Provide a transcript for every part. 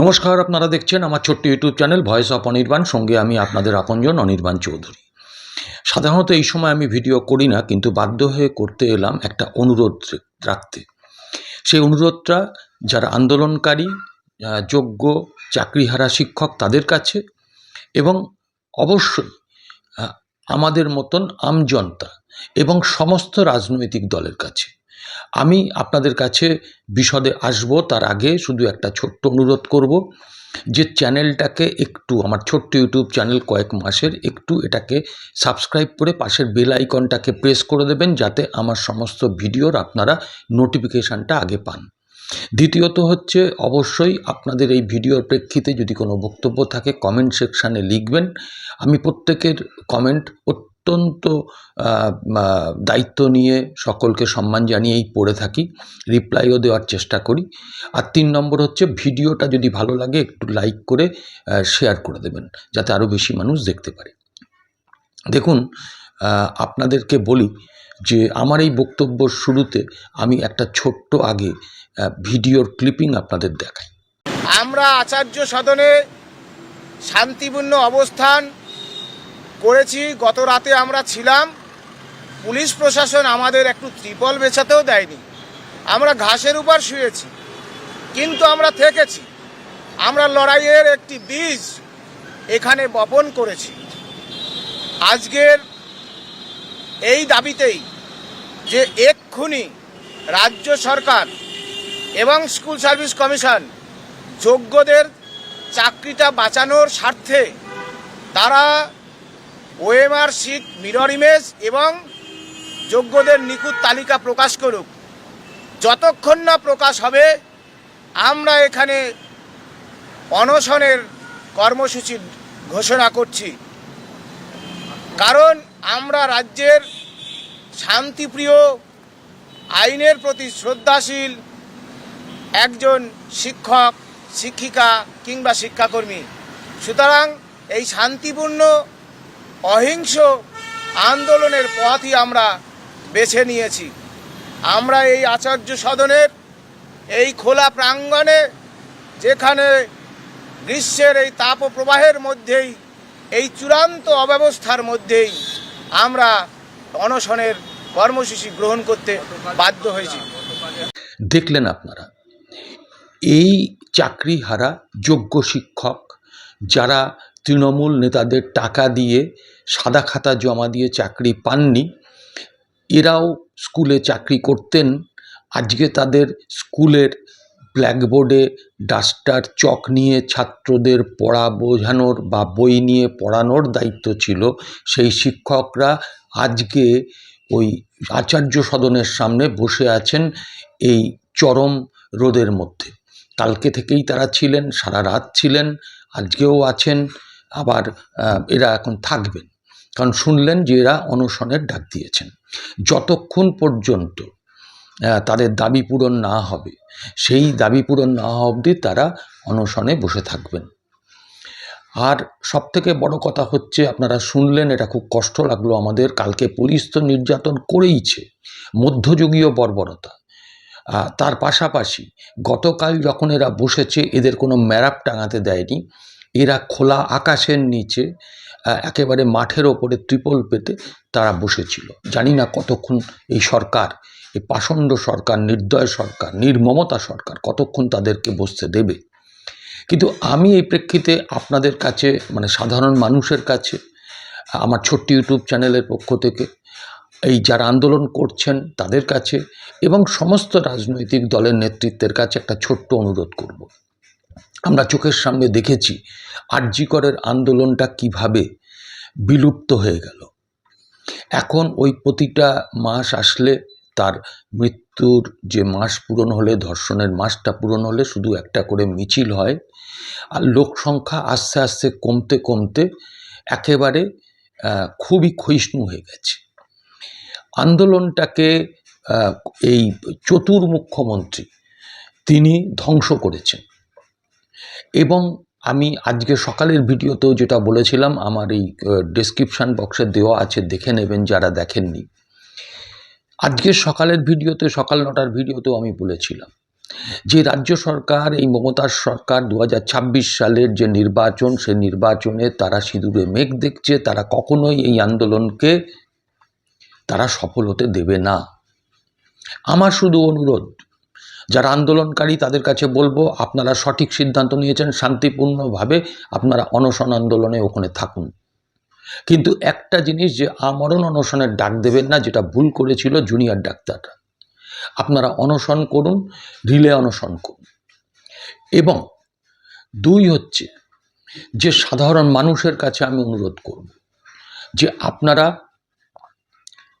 নমস্কার, আপনারা দেখছেন আমার ছোট্ট YouTube channel voice of Anirban. সঙ্গে আমি আপনাদের আপনজন অনির্বাণ চৌধুরী। সাধারণত এই সময় আমি ভিডিও করি না, কিন্তু বাধ্য হয়ে করতে এলাম একটা অনুরোধ রাখতে। সেই অনুরোধটা যারা আন্দোলনকারী যোগ্য চাকরিহারা শিক্ষক তাদের কাছে এবং অবশ্যই আমাদের মতন আমজনতা এবং সমস্ত রাজনৈতিক দলের কাছে। আমি আপনাদের কাছে বিশদে আসব, তার আগে শুধু একটা ছোট্ট অনুরোধ করব যে চ্যানেলটাকে একটু, আমার ছোট্ট ইউটিউব চ্যানেল কয়েক মাসের একটু এটাকে সাবস্ক্রাইব করে পাশের বেল আইকনটাকে প্রেস করে দেবেন, যাতে আমার সমস্ত ভিডিওর আপনারা নোটিফিকেশানটা আগে পান। দ্বিতীয়ত হচ্ছে, অবশ্যই আপনাদের এই ভিডিওর প্রেক্ষিতে যদি কোনো বক্তব্য থাকে কমেন্ট সেকশানে লিখবেন। আমি প্রত্যেকের কমেন্ট অত্যন্ত দায়িত্ব নিয়ে সকলকে সম্মান জানিয়েই পড়ে থাকি রিপ্লাইও দেওয়ার চেষ্টা করি। আর তিন নম্বর হচ্ছে, ভিডিওটা যদি ভালো লাগে, একটু লাইক করে শেয়ার করে দেবেন, যাতে আরও বেশি মানুষ দেখতে পারে। দেখুন আপনাদেরকে বলি যে, আমার এই বক্তব্য শুরুতে আমি একটা ছোট্ট আগে ভিডিওর ক্লিপিং আপনাদের দেখাই। আমরা আচার্য সদনে শান্তিপূর্ণ অবস্থান করেছি, গত রাতে আমরা ছিলাম। পুলিশ প্রশাসন আমাদের একটু ত্রিপল বেছাতেও দেয়নি। আমরা ঘাসের উপর শুয়েছি, কিন্তু আমরা থেকেছি। আমরা লড়াইয়ের একটি বীজ এখানে বপন করেছি। আজকের এই দাবিতেই যে এক্ষুনি রাজ্য সরকার এবং স্কুল সার্ভিস কমিশন যোগ্যদের চাকরিটা বাঁচানোর স্বার্থে তারা ওএমআর সিট মিরর ইমেজ এবং যোগ্যদের নিখুঁত তালিকা প্রকাশ করুক। যতক্ষণ না প্রকাশ হবে, আমরা এখানে অনশনের কর্মসূচি ঘোষণা করছি। কারণ আমরা রাজ্যের শান্তিপ্রিয়, আইনের প্রতি শ্রদ্ধাশীল একজন শিক্ষক, শিক্ষিকা কিংবা শিক্ষাকর্মী। সুতরাং এই শান্তিপূর্ণ অহিংস আন্দোলনের পথই আমরা বেছে নিয়েছি। আমরা এই আচার্য সদনের এই খোলা প্রাঙ্গণে, যেখানে গ্রীষ্মের এই তাপ প্রবাহের মধ্যেই, এই চূড়ান্ত অব্যবস্থার মধ্যেই আমরা অনশনের কর্মসূচি গ্রহণ করতে বাধ্য হয়েছি। দেখলেন আপনারা, এই চাকরি হারা যোগ্য শিক্ষক যারা তৃণমূল নেতাদের টাকা দিয়ে সাদা খাতা জমা দিয়ে চাকরি পাননি। এরাও স্কুলে চাকরি করতেন। আজকে তাদের স্কুলের ব্ল্যাকবোর্ডে ডাস্টার চক নিয়ে ছাত্রদের পড়া বোঝানোর বা বই নিয়ে পড়ানোর দায়িত্ব ছিল। সেই শিক্ষকরা আজকে ওই আচার্য সদনের সামনে বসে আছেন এই চরম রোদের মধ্যে। কালকে থেকেই তারা ছিলেন, সারা রাত ছিলেন, আজকেও আছেন। আবার এরা এখন থাকবেন। কারণ শুনলেন যে এরা অনশনের ডাক দিয়েছেন। যতক্ষণ পর্যন্ত তাদের দাবি পূরণ না হবে, সেই দাবি পূরণ না হওয়া অবধি তারা অনশনে বসে থাকবেন। আর সবথেকে বড় কথা হচ্ছে, আপনারা শুনলেন, এটা খুব কষ্ট লাগল আমাদের, কালকে পুলিশ তো নির্যাতন করেইছে, মধ্যযুগীয় বর্বরতা। তার পাশাপাশি গতকাল যখন এরা বসেছে, এদের কোনো ম্যারাপ টাঙাতে দেয়নি এরা খোলা আকাশের নিচে একেবারে মাঠের ওপরে ত্রিপল পেতে তারা বসেছিল। জানি না কতক্ষণ এই সরকার, এই পাষণ্ড সরকার, নির্দয় সরকার, নির্মমতা সরকার কতক্ষণ তাদেরকে বসতে দেবে। কিন্তু আমি এই প্রেক্ষিতে আপনাদের কাছে মানে সাধারণ মানুষের কাছে, আমার ছোট্ট ইউটিউব চ্যানেলের পক্ষ থেকে, এই যারা আন্দোলন করছেন তাদের কাছে এবং সমস্ত রাজনৈতিক দলের নেতৃত্বের কাছে একটা ছোট্ট অনুরোধ করব। আমরা চোখের সামনে দেখেছি আরজিকরের আন্দোলনটা কীভাবে বিলুপ্ত হয়ে গেল। এখন ওই প্রতিটা মাস আসলে তার মৃত্যুর যে মাস পূরণ হলে, ধর্ষণের মাসটা পূরণ হলে শুধু একটা করে মিছিল হয় আর লোক সংখ্যা আস্তে আস্তে কমতে কমতে একেবারে খুবই ক্ষয়িষ্ণু হয়ে গেছে। আন্দোলনটাকে এই চতুর মুখ্যমন্ত্রী তিনি ধ্বংস করেছেন। এবং আমি আজকে সকালের ভিডিওতেও যেটা বলেছিলাম, আমার এই ডেসক্রিপশান বক্সে দেওয়া আছে, দেখে নেবেন যারা দেখেননি। আজকে সকালের ভিডিওতে, সকাল নটার ভিডিওতেও আমি বলেছিলাম যে রাজ্য সরকার, এই মমতার সরকার দু হাজার ছাব্বিশ সালের যে নির্বাচন, সে নির্বাচনে তারা সিঁদুরে মেঘ দেখছে, তারা কখনোই এই আন্দোলনকে তারা সফল হতে দেবে না। আমার শুধু অনুরোধ যারা আন্দোলনকারী, তাদের কাছে বলব, আপনারা সঠিক সিদ্ধান্ত নিয়েছেন, শান্তিপূর্ণভাবে আপনারা অনশন আন্দোলনে ওখানে থাকুন। কিন্তু একটা জিনিস যে আমরণ অনশনের ডাক দেবেন না, যেটা ভুল করেছিল জুনিয়র ডাক্তাররা আপনারা অনশন করুন, রিলে অনশন করুন। এবং দুই হচ্ছে, যে সাধারণ মানুষের কাছে আমি অনুরোধ করব, যে আপনারা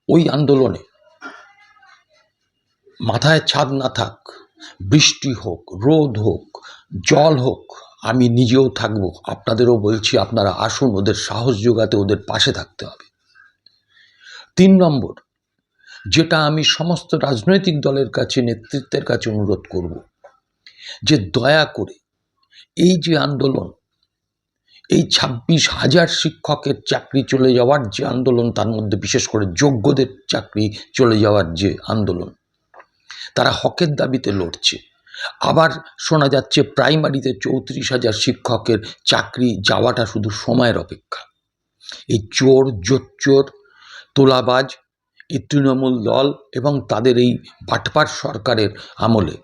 ওই আন্দোলনে মাথায় ছাদ না থাক, বৃষ্টি হোক, রোদ হোক, জল হোক, আমি নিজেও থাকব। আপনাদেরও বলছি, আপনারা আসুন, ওদের সাহস যোগাতে ওদের পাশে থাকতে হবে। তিন নম্বর, যেটা আমি সমস্ত রাজনৈতিক দলের কাছে, নেতৃত্বের কাছে অনুরোধ করব, যে দয়া করে এই যে আন্দোলন, এই ছাব্বিশ হাজার শিক্ষকের চাকরি চলে যাওয়ার যে আন্দোলন, তার মধ্যে বিশেষ করে যোগ্যদের চাকরি চলে যাওয়ার যে আন্দোলন তারা হকের দাবিতে লড়ছে। আবার শোনা যাচ্ছে প্রাইমারিতে চৌত্রিশ হাজার শিক্ষকের চাকরি যাওয়াটা শুধু সময়ের অপেক্ষা। এই চোর, জোচ্চোর, তোলাবাজ, এই তৃণমূল দল এবং তাদের এই বাটপার সরকারের আমলে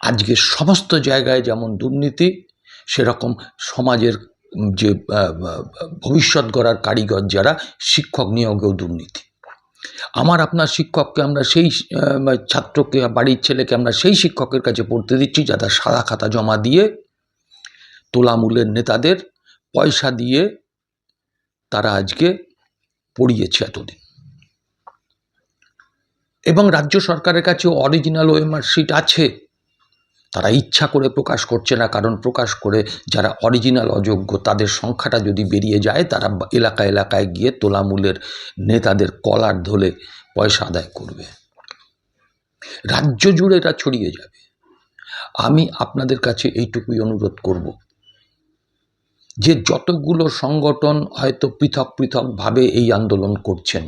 আজকে সমস্ত জায়গায় যেমন দুর্নীতি, সেরকম সমাজের যে ভবিষ্যৎ গড়ার কারিগর যারা, শিক্ষক নিয়োগেও দুর্নীতি। আমার আপনার শিক্ষককে আমরা সেই ছাত্রকে, বাড়ির ছেলেকে আমরা সেই শিক্ষকের কাছে পড়তে দিচ্ছি যাদের সাদা খাতা জমা দিয়ে, তোলামূলের নেতাদের পয়সা দিয়ে তারা আজকে পড়িয়েছে এতদিন। এবং রাজ্য সরকারের কাছে অরিজিনাল ওএমআর শিট আছে। তারা ইচ্ছা করে প্রকাশ করছে না, কারণ প্রকাশ করে যারা অরিজিনাল অযোগ্য তাদের সংখ্যাটা যদি বেরিয়ে যায়, তারা এলাকা এলাকায় গিয়ে তোলামূলের নেতাদের কলার ধরে পয়সা আদায় করবে। রাজ্য জুড়ে এটা ছড়িয়ে যাবে। আমি আপনাদের কাছে এইটুকুই অনুরোধ করব যে, যতগুলো সংগঠন হয়তো পৃথক পৃথকভাবে এই আন্দোলন করছেন,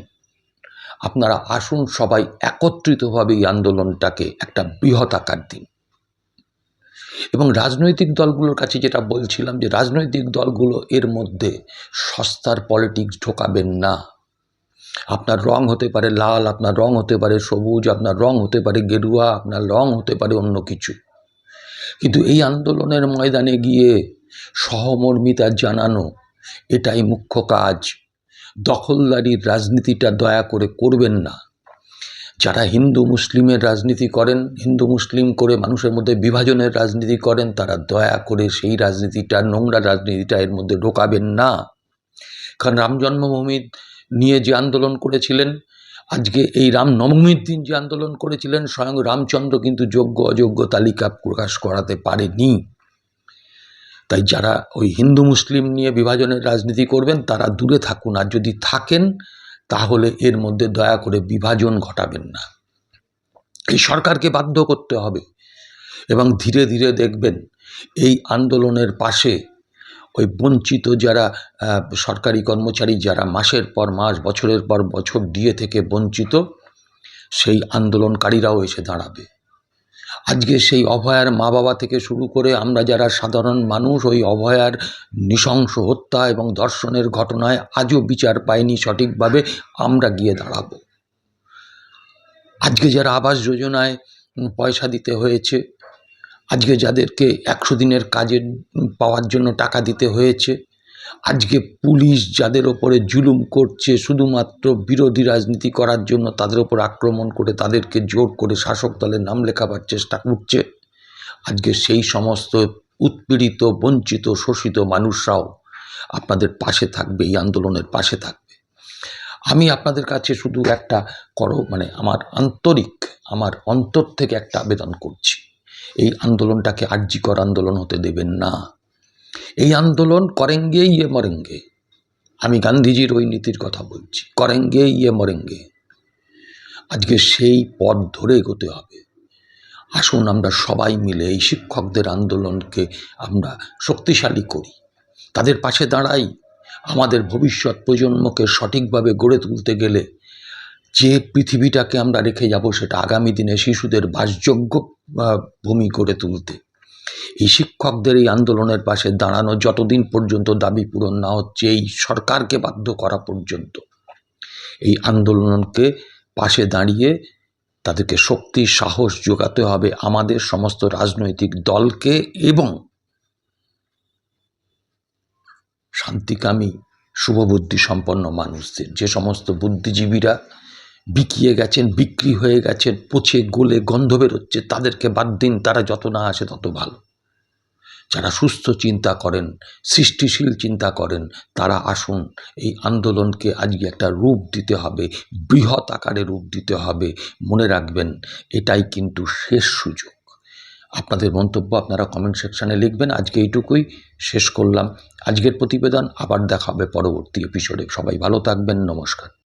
আপনারা আসুন সবাই একত্রিতভাবে এই আন্দোলনটাকে একটা বৃহৎ আকার দিন। এবং রাজনৈতিক দলগুলোর কাছে যেটা বলছিলাম যে রাজনৈতিক দলগুলো এর মধ্যে সস্তার পলিটিক্স ঢোকাবেন না। আপনার রং হতে পারে লাল, আপনার রং হতে পারে সবুজ, আপনার রং হতে পারে গেরুয়া, আপনার রং হতে পারে অন্য কিছু। কিন্তু এই আন্দোলনের ময়দানে গিয়ে সহমর্মিতা জানানো এটাই মুখ্য কাজ। দখলদারির রাজনীতিটা দয়া করে করবেন না। যারা হিন্দু মুসলিমের রাজনীতি করেন, হিন্দু মুসলিম করে মানুষের মধ্যে বিভাজনের রাজনীতি করেন, তারা দয়া করে সেই রাজনীতিটা, নোংরা রাজনীতিটা এর মধ্যে ঢোকাবেন না। কারণ রাম জন্মভূমি নিয়ে যে আন্দোলন করেছিলেন, আজকে এই রাম নবমীর দিন যে আন্দোলন করেছিলেন, স্বয়ং রামচন্দ্র কিন্তু যোগ্য, অযোগ্য তালিকা প্রকাশ করাতে পারেনি। তাই যারা ওই হিন্দু মুসলিম নিয়ে বিভাজনের রাজনীতি করবেন, তারা দূরে থাকুন। আর যদি থাকেন তাহলে এর মধ্যে দয়া করে বিভাজন ঘটাবেন না। এই সরকারকে বাধ্য করতে হবে এবং ধীরে ধীরে দেখবেন এই আন্দোলনের পাশে ওই বঞ্চিত যারা সরকারি কর্মচারী যারা মাসের পর মাস, বছরের পর বছর দিয়ে থেকে বঞ্চিত, সেই আন্দোলনকারীরাও এসে দাঁড়াবে। আজকে সেই অভয়ার মা বাবা থেকে শুরু করে আমরা যারা সাধারণ মানুষ, ওই অভয়ার নৃশংস হত্যা এবং ধর্ষণের ঘটনায় আজও বিচার পাইনি সঠিকভাবে, আমরা গিয়ে দাঁড়াবো। আজকে যারা আবাস যোজনায় পয়সা দিতে হয়েছে, আজকে যাদেরকে একশো দিনের কাজের পাওয়ার জন্য টাকা দিতে হয়েছে আজকে পুলিশ যাদের ওপরে জুলুম করছে, শুধুমাত্র বিরোধী রাজনীতি করার জন্য তাদের ওপর আক্রমণ করে, তাদেরকে জোর করে শাসক দলের নাম লেখাবার চেষ্টা করছে। আজকে সেই সমস্ত উৎপীড়িত, বঞ্চিত, শোষিত মানুষরাও আপনাদের পাশে থাকবে, এই আন্দোলনের পাশে থাকবে। আমি আপনাদের কাছে শুধু একটা করো মানে আমার আন্তরিক, আমার অন্তর থেকে একটা আবেদন করছি। এই আন্দোলনটাকে আর্যিকর আন্দোলন হতে দেবেন না। এই আন্দোলন করেঙ্গে ইয়ে মরেঙ্গে। আমি গান্ধীজির ওই নীতির কথা বলছি, করেঙ্গে ইয়ে মরেঙ্গে। আজকে সেই পথ ধরে এগোতে হবে। আসুন আমরা সবাই মিলে এই শিক্ষকদের আন্দোলনকে আমরা শক্তিশালী করি। তাদের পাশে দাঁড়াই। আমাদের ভবিষ্যৎ প্রজন্মকে সঠিকভাবে গড়ে তুলতে গেলে যে পৃথিবীটাকে আমরা রেখে যাব সেটা আগামী দিনে শিশুদের বাসযোগ্য ভূমি করে তুলতে। এই শিক্ষকদের এই আন্দোলনের পাশে দাঁড়ানো যতদিন পর্যন্ত দাবি পূরণ না হচ্ছে, এই সরকারকে বাধ্য করা পর্যন্ত। এই আন্দোলনকে পাশে দাঁড়িয়ে তাদেরকে শক্তি, সাহস যোগাতে হবে আমাদের সমস্ত রাজনৈতিক দলকে এবং শান্তিকামী, শুভবুদ্ধি সম্পন্ন মানুষদের। যে সমস্ত বুদ্ধিজীবীরা বিকিয়ে গেছেন, বিক্রি হয়ে গেছেন, পচে গলে গন্ধ বেরোচ্ছে, তাদেরকে বাদ দিন, তারা যত না আসে তত ভালো। যারা সুস্থ চিন্তা করেন, সৃষ্টিশীল চিন্তা করেন, তারা আসুন, এই আন্দোলনকে আজকে একটা রূপ দিতে হবে, বৃহৎ আকারে রূপ দিতে হবে। মনে রাখবেন, এটাই কিন্তু শেষ সুযোগ। আপনাদের মন্তব্য আপনারা কমেন্ট সেকশানে লিখবেন। আজকে এইটুকুই, শেষ করলাম। আজকের প্রতিবেদন আবার দেখা হবে পরবর্তী এপিসোডে সবাই ভালো থাকবেন, নমস্কার।